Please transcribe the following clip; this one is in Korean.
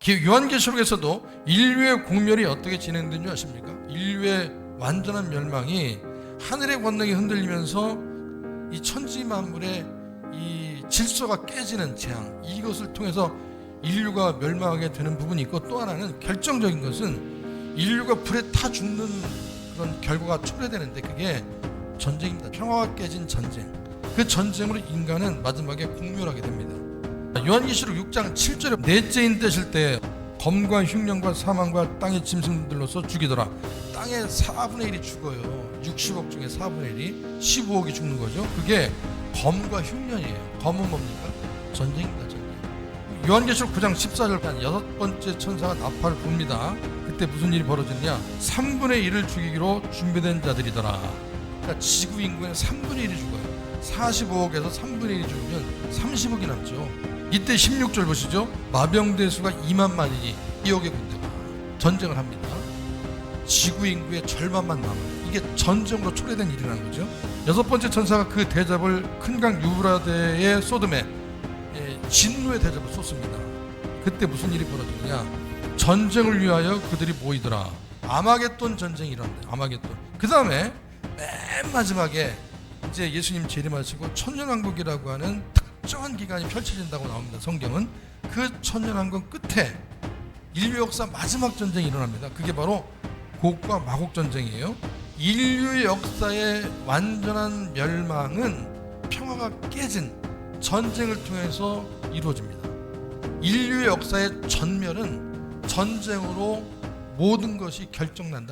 기- 요한계시록에서도 인류의 공멸이 어떻게 진행된 줄 아십니까? 인류의 완전한 멸망이 하늘의 권능이 흔들리면서 이 천지 만물의 이 질서가 깨지는 재앙 이것을 통해서 인류가 멸망하게 되는 부분이 있고 또 하나는 결정적인 것은 인류가 불에 타 죽는 그런 결과가 초래되는데 그게 전쟁입니다. 평화가 깨진 전쟁. 그 전쟁으로 인간은 마지막에 공멸하게 됩니다. 요한계시록 6장 7절에 넷째 인 되실 때 검과 흉년과 사망과 땅의 짐승들로서 죽이더라. 땅의 4분의 1이 죽어요. 60억 중에 4분의 1이 15억이 죽는 거죠. 그게 검과 흉년이에요. 검은 뭡니까? 전쟁입니다. 전쟁. 요한계시록 9장 14절 한 여섯 번째 천사가 나팔을 붑니다. 그때 무슨 일이 벌어졌냐? 3분의 1을 죽이기로 준비된 자들이더라. 그러니까 지구 인구의 3분의 1이 죽어요. 45억에서 3분의 1이 죽으면 30억이 남죠. 이때 16절 보시죠. 마병대 수가 2만 만이니 2억의 군대가 전쟁을 합니다. 지구 인구의 절반만 남아요. 이게 전쟁으로 초래된 일이라는 거죠. 여섯 번째 천사가 그 대접을 큰 강 유브라데의 소돔에 예, 진노의 대접을 쏟습니다. 그때 무슨 일이 벌어지느냐? 전쟁을 위하여 그들이 모이더라. 아마겟돈 전쟁이 일어납니다. 아마겟돈. 그 다음에 맨 마지막에 이제 예수님 재림하시고 천년왕국이라고 하는 특정한 기간이 펼쳐진다고 나옵니다. 성경은 그 천년왕국 끝에 인류 역사 마지막 전쟁이 일어납니다. 그게 바로 곡과 마곡 전쟁이에요. 인류 역사의 완전한 멸망은 평화가 깨진 전쟁을 통해서 이루어집니다. 인류 역사의 전멸은 전쟁으로 모든 것이 결정난다.